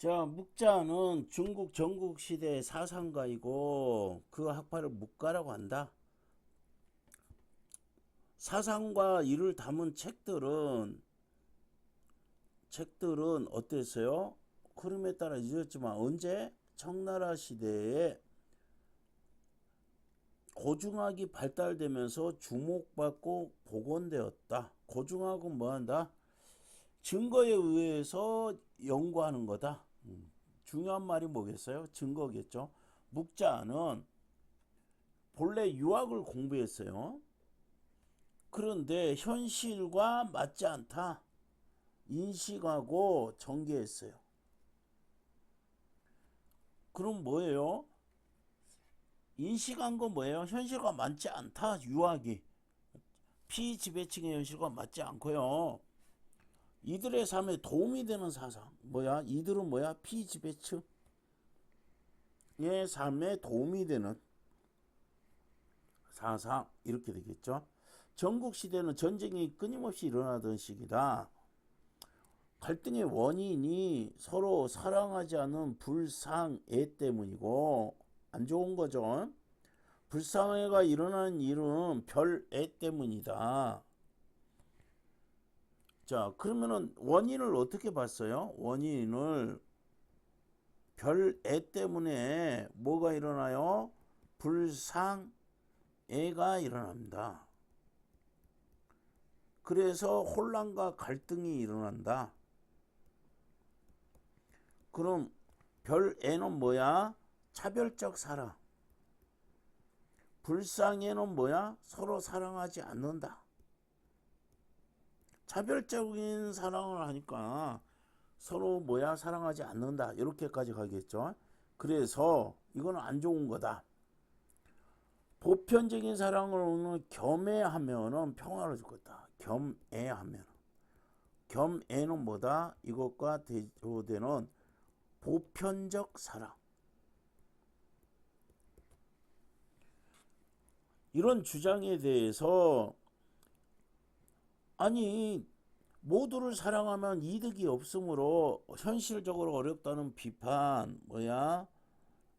자, 묵자는 중국 전국 시대의 사상가이고 그 학파를 묵가라고 한다. 사상과 이를 담은 책들은 책들은 어땠어요? 흐름에 따라 잊었지만 언제 청나라 시대에 고중학이 발달되면서 주목받고 복원되었다. 고중학은 뭐한다? 증거에 의해서 연구하는 거다. 음, 중요한 말이 뭐겠어요? 증거겠죠. 묵자는 본래 유학을 공부했어요. 그런데 현실과 맞지 않다. 인식하고 전개했어요. 그럼 뭐예요? 인식한 건 뭐예요? 현실과 맞지 않다. 유학이. 피지배층의 현실과 맞지 않고요. 이들의 삶에 도움이 되는 사상. 뭐야? 이들은 뭐야? 피지배층의 삶에 도움이 되는 사상. 이렇게 되겠죠. 전국 시대는 전쟁이 끊임없이 일어나던 시기다. 갈등의 원인이 서로 사랑하지 않는 불상애 때문이고 안 좋은 거죠. 불상애가 일어나는 일은 별애 때문이다. 자, 그러면은 원인을 어떻게 봤어요? 원인을 별애 때문에 뭐가 일어나요? 불상애가 일어납니다. 그래서 혼란과 갈등이 일어난다. 그럼 별애는 뭐야? 차별적 사랑. 불쌍애는 뭐야? 서로 사랑하지 않는다. 차별적인 사랑을 하니까 서로 뭐야? 사랑하지 않는다. 이렇게까지 가겠죠. 그래서 이거는 안 좋은 거다. 보편적인 사랑을 겸해하면은 평화를 줄 거다. 겸애하면. 겸애는 뭐다? 이것과 대조되는 보편적 사랑. 이런 주장에 대해서 아니 모두를 사랑하면 이득이 없으므로 현실적으로 어렵다는 비판 뭐야?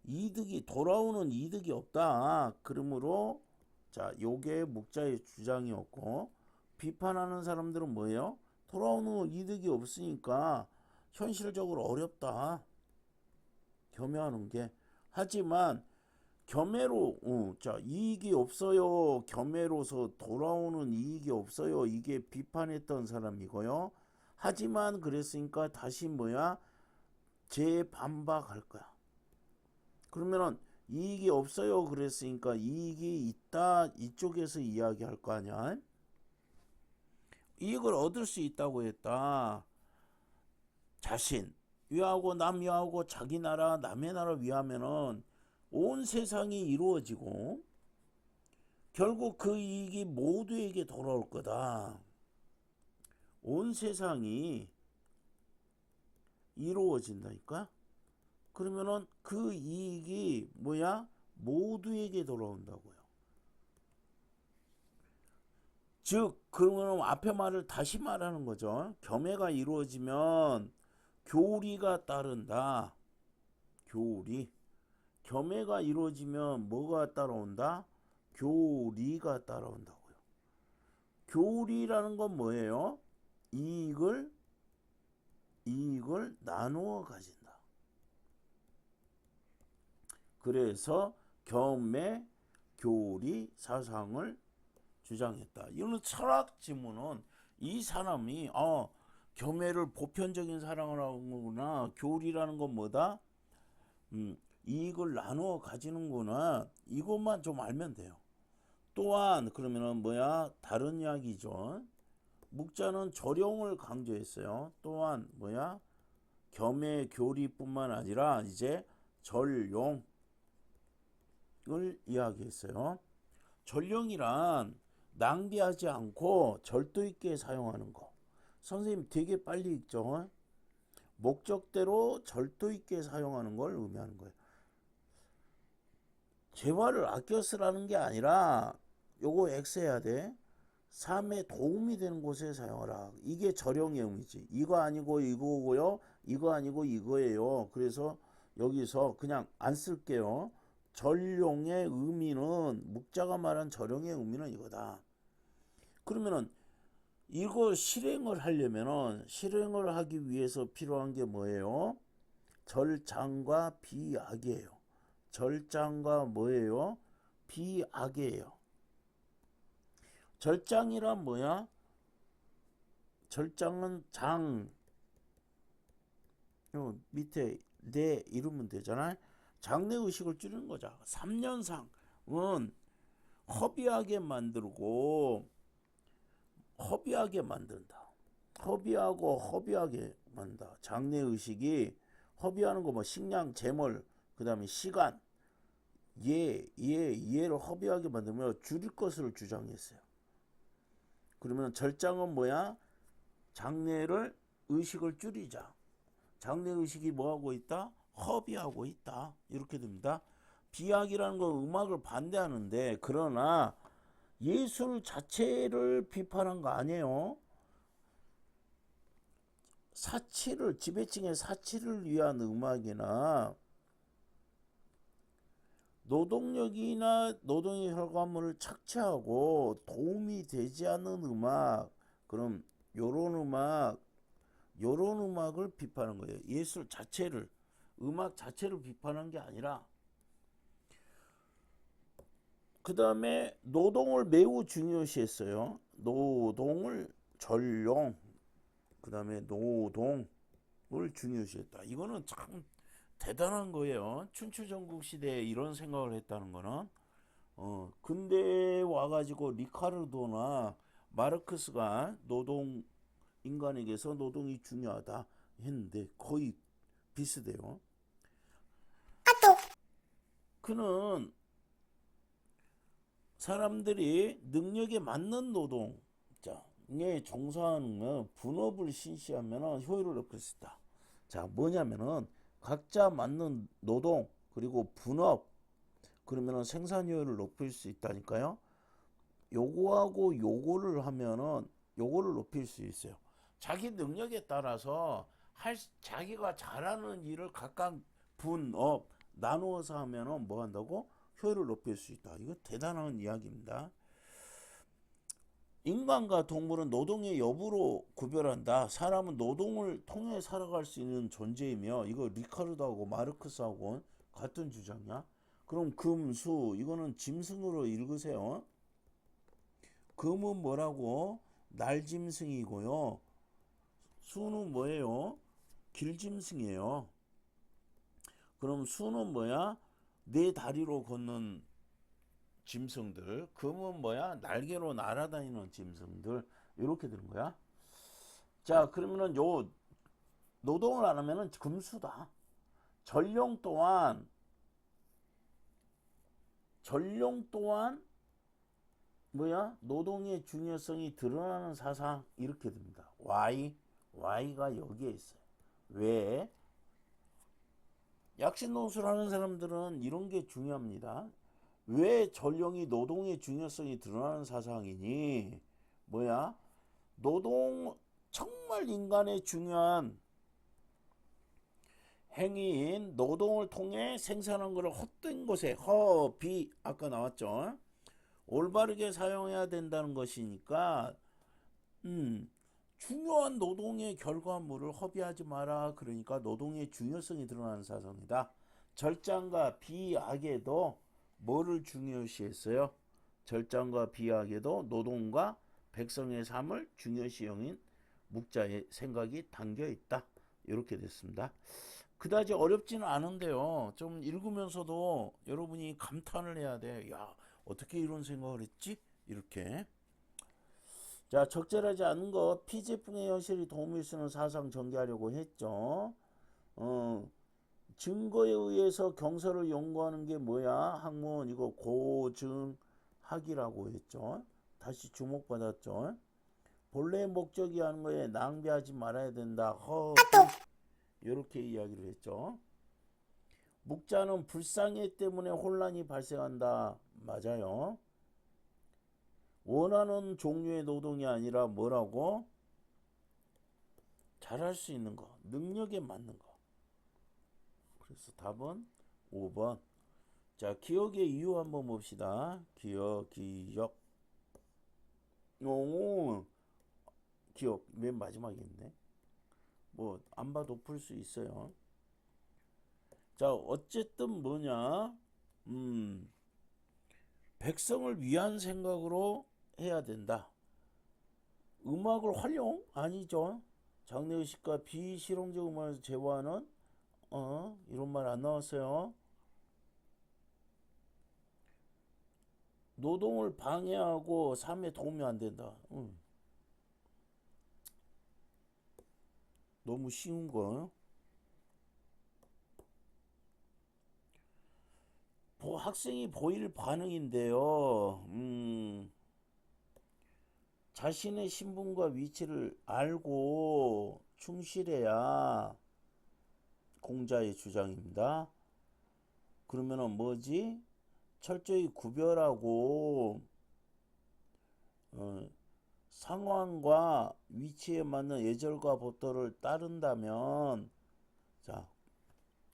이득이 돌아오는 이득이 없다. 그러므로 자 요게 묵자의 주장이었고 비판하는 사람들은 뭐예요? 돌아오는 이득이 없으니까 현실적으로 어렵다. 겸해하는 게. 하지만 겸해로 어, 자 이익이 없어요. 겸해로서 돌아오는 이익이 없어요. 이게 비판했던 사람이고요. 하지만 그랬으니까 다시 뭐야? 재반박할 거야. 그러면은 이익이 없어요. 그랬으니까 이익이 있다. 이쪽에서 이야기할 거 아니야? 이익을 얻을 수 있다고 했다. 자신. 위하고 남 위하고 자기 나라 남의 나라 위하면은 온 세상이 이루어지고 결국 그 이익이 모두에게 돌아올 거다. 온 세상이 이루어진다니까? 그러면은 그 이익이 뭐야? 모두에게 돌아온다고요. 즉, 그러면 앞에 말을 다시 말하는 거죠. 겸해가 이루어지면 교리가 따른다. 교리. 겸해가 이루어지면 뭐가 따라온다? 교리가 따라온다고요. 교리라는 건 뭐예요? 이익을 이익을 나누어 가진다. 그래서 겸해 교리 사상을 주장했다. 이거는 철학 지문은 이 사람이 어 겸해를 보편적인 사랑을 하는구나. 교리라는 건 뭐다? 음, 이익을 나누어 가지는구나. 이것만 좀 알면 돼요. 또한 그러면은 뭐야? 다른 이야기죠. 묵자는 조령을 강조했어요. 또한 뭐야? 겸해 교리뿐만 아니라 이제 전용을 이야기했어요. 전용이란 낭비하지 않고 절도 있게 사용하는 거. 선생님 되게 빨리 읽죠. 목적대로 절도 있게 사용하는 걸 의미하는 거예요. 재화를 아껴 쓰라는 게 아니라 요거 X해야 돼. 삶에 도움이 되는 곳에 사용하라. 이게 절용의 의미지. 이거 아니고 이거고요. 이거 아니고 이거예요. 그래서 여기서 그냥 안 쓸게요. 전룡의 의미는 묵자가 말한 전룡의 의미는 이거다. 그러면은 이거 실행을 하려면은 실행을 하기 위해서 필요한 게 뭐예요? 절장과 비악이에요. 절장과 뭐예요? 비악이에요. 절장이란 뭐야? 절장은 장. 요 밑에 내 이러면 되잖아. 장래 의식을 줄이는 거죠. 3년상은 허비하게 만들고 허비하게 만든다. 허비하고 허비하게 만다. 장래 의식이 허비하는 거 뭐 식량, 재물, 그 다음에 시간, 예, 예, 예를 허비하게 만들면 줄일 것을 주장했어요. 그러면 절장은 뭐야? 장래를 의식을 줄이자. 장래 의식이 뭐 하고 있다? 허비하고 있다. 이렇게 됩니다. 비약이라는 건 음악을 반대하는데 그러나 예술 자체를 비판한 거 아니에요. 사치를 지배층의 사치를 위한 음악이나 노동력이나 노동의 결과물을 착취하고 도움이 되지 않는 음악 그럼 요런 음악 요런 음악을 비판한 거예요. 예술 자체를 음악 자체를 비판한 게 아니라 그 다음에 노동을 매우 중요시했어요. 노동을 전용 그 다음에 노동을 중요시했다. 이거는 참 대단한 거예요. 춘추전국 시대에 이런 생각을 했다는 거는 어 근데 와가지고 리카르도나 마르크스가 노동 인간에게서 노동이 중요하다 했는데 거의 비슷해요. 그는 사람들이 능력에 맞는 노동에 종사하는 분업을 실시하면 효율을 높일 수 있다. 자, 뭐냐면은 각자 맞는 노동 그리고 분업 그러면은 생산 효율을 높일 수 있다니까요. 요거하고 요거를 하면은 요거를 높일 수 있어요. 자기 능력에 따라서 할 자기가 잘하는 일을 각각 분업 나누어서 하면은 뭐 한다고 효율을 높일 수 있다. 이거 대단한 이야기입니다. 인간과 동물은 노동의 여부로 구별한다. 사람은 노동을 통해 살아갈 수 있는 존재이며 이거 리카르도하고 마르크스하고 같은 주장이야. 그럼 금, 수 이거는 짐승으로 읽으세요. 금은 뭐라고? 날짐승이고요. 수는 뭐예요? 길짐승이에요. 그럼 수는 뭐야? 네 다리로 걷는 짐승들. 금은 뭐야? 날개로 날아다니는 짐승들. 이렇게 되는 거야. 자, 그러면은 요 노동을 안 하면은 금수다. 전용 또한 전용 또한 뭐야? 노동의 중요성이 드러나는 사상 이렇게 됩니다. Y Y가 여기에 있어요. 왜? 약신노수를 하는 사람들은 이런 게 중요합니다. 왜 전령이 노동의 중요성이 드러나는 사상이니? 뭐야? 노동 정말 인간의 중요한 행위인 노동을 통해 생산한 것을 헛된 곳에 허비 아까 나왔죠. 올바르게 사용해야 된다는 것이니까 음, 중요한 노동의 결과물을 허비하지 마라. 그러니까 노동의 중요성이 드러나는 사상이다. 절장과 비악에도 뭐를 중요시했어요? 절장과 비악에도 노동과 백성의 삶을 중요시 여긴 묵자의 생각이 담겨 있다. 이렇게 됐습니다. 그다지 어렵지는 않은데요. 좀 읽으면서도 여러분이 감탄을 해야 돼. 야, 어떻게 이런 생각을 했지? 이렇게. 자, 적절하지 않은 것, 피제품의 현실이 도움을 쓰는 사상 전개하려고 했죠. 어, 증거에 의해서 경서를 연구하는 게 뭐야? 학문 이거 고증학이라고 했죠. 다시 주목받았죠. 본래 목적이 하는 거에 낭비하지 말아야 된다. 허 이렇게 이야기를 했죠. 묵자는 불쌍해 때문에 혼란이 발생한다. 맞아요. 원하는 종류의 노동이 아니라 뭐라고? 잘할 수 있는 거, 능력에 맞는 거. 그래서 답은 5번. 자, 기억의 이유 한번 봅시다. 기억, 기억. 오, 기억 맨 마지막에 있네. 뭐 안 봐도 풀 수 있어요. 자, 어쨌든 뭐냐? 음. 백성을 위한 생각으로 해야 된다. 음악을 활용? 아니죠. 장례의식과 비실용적 음악을 제어하는 어 이런 말 안 나왔어요. 노동을 방해하고 삶에 도움이 안 된다. 응. 너무 쉬운 거. 보- 학생이 보일 반응인데요. 음, 자신의 신분과 위치를 알고 충실해야 공자의 주장입니다. 그러면은 뭐지? 철저히 구별하고 어, 상황과 위치에 맞는 예절과 법도를 따른다면 자,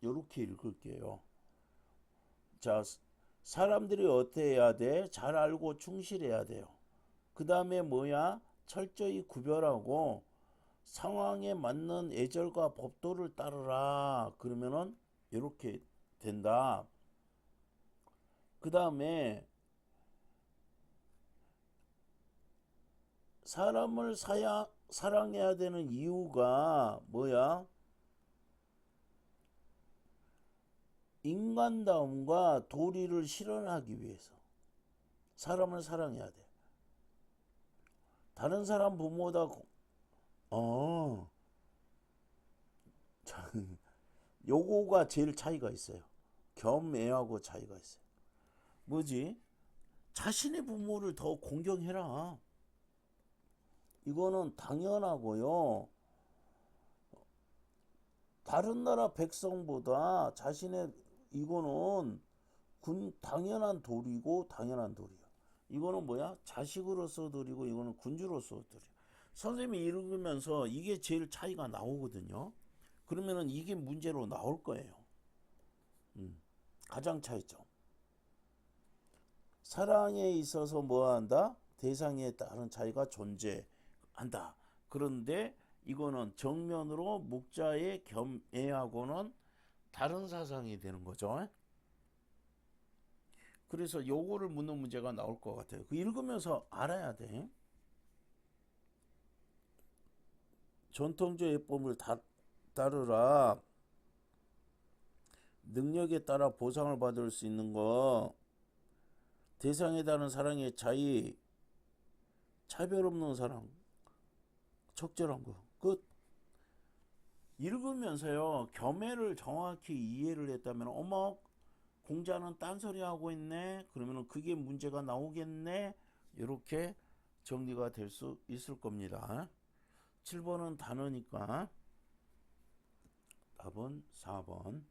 요렇게 읽을게요. 자, 사람들이 어떻게 해야 돼? 잘 알고 충실해야 돼요. 그 다음에 뭐야? 철저히 구별하고 상황에 맞는 예절과 법도를 따르라. 그러면은 이렇게 된다. 그 다음에 사람을 사야, 사랑해야 되는 이유가 뭐야? 인간다움과 도리를 실현하기 위해서 사람을 사랑해야 돼. 다른 사람 부모보다 고- 어, 자, 요거가 제일 차이가 있어요. 겸애하고 차이가 있어요. 뭐지? 자신의 부모를 더 공경해라. 이거는 당연하고요. 다른 나라 백성보다 자신의 이거는 군 당연한 도리고 당연한 도리야. 이거는 뭐야? 자식으로서 도리고 이거는 군주로서 도리. 선생님이 읽으면서 이게 제일 차이가 나오거든요. 그러면은 이게 문제로 나올 거예요. 음, 가장 차이점. 사랑에 있어서 뭐 한다? 대상에 따른 차이가 존재한다. 그런데 이거는 정면으로 묵자의 겸애하고는 다른 사상이 되는 거죠. 그래서 요거를 묻는 문제가 나올 것 같아요. 그 읽으면서 알아야 돼. 전통적 예법을 다, 따르라. 능력에 따라 보상을 받을 수 있는 거. 대상에 따른 사랑의 차이. 차별 없는 사랑. 적절한 거. 끝. 읽으면서요. 겸해를 정확히 이해를 했다면 어머 공자는 딴소리 하고 있네. 그러면 그게 문제가 나오겠네. 이렇게 정리가 될 수 있을 겁니다. 7번은 단어니까 답은 4번.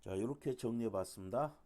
자, 이렇게 정리해 봤습니다.